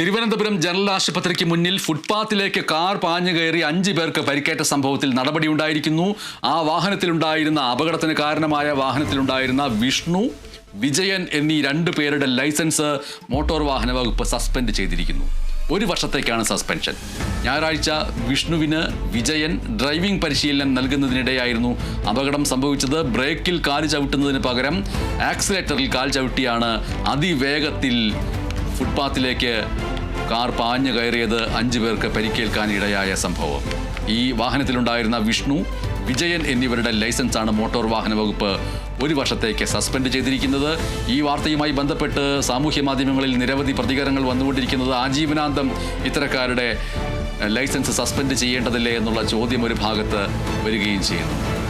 Thiruvananthapuram general ആശുപത്രിക്ക് മുന്നിൽ ഫുട്പാത്തിലേക്ക് car പാഞ്ഞു കയറി അഞ്ചു പേർക്ക് പരിക്കേറ്റ സംഭവത്തിൽ നടപടിയുണ്ടായിരിക്കുന്നു. ആ വാഹനത്തിലുണ്ടായിരുന്ന അപകടത്തിന് കാരണമായ വാഹനത്തിലുണ്ടായിരുന്ന വിഷ്ണു വിജയൻ എന്നീ രണ്ട് പേരുടെ ലൈസൻസ് മോട്ടോർ വാഹന വകുപ്പ് സസ്പെൻഡ് ചെയ്തിരിക്കുന്നു. ഒരു വർഷത്തേക്കാണ് സസ്പെൻഷൻ. ഞായറാഴ്ച വിഷ്ണുവിന് വിജയൻ ഡ്രൈവിംഗ് പരിശീലനം നൽകുന്നതിനിടെയായിരുന്നു അപകടം സംഭവിച്ചത്. ബ്രേക്കിൽ കാൽ ചവിട്ടുന്നതിന് പകരം ആക്സിലേറ്ററിൽ കാൽ ചവിട്ടിയാണ് അതിവേഗത്തിൽ ഫുട്പാത്തിലേക്ക് കാർ പാഞ്ഞു കയറിയത് അഞ്ചു പേർക്ക് പരിക്കേൽക്കാൻ ഇടയായ സംഭവം. ഈ വാഹനത്തിലുണ്ടായിരുന്ന വിഷ്ണു വിജയൻ എന്നിവരുടെ ലൈസൻസാണ് മോട്ടോർ വാഹന വകുപ്പ് ഒരു വർഷത്തേക്ക് സസ്പെൻഡ് ചെയ്തിരിക്കുന്നത്. ഈ വാർത്തയുമായി ബന്ധപ്പെട്ട് സാമൂഹ്യ മാധ്യമങ്ങളിൽ നിരവധി പ്രതികരണങ്ങൾ വന്നുകൊണ്ടിരിക്കുന്നത് ആജീവനാന്തം. ഇത്തരക്കാരുടെ ലൈസൻസ് സസ്പെൻഡ് ചെയ്യേണ്ടതില്ലേ എന്നുള്ള ചോദ്യം ഒരു ഭാഗത്ത് വരികയും ചെയ്യുന്നു.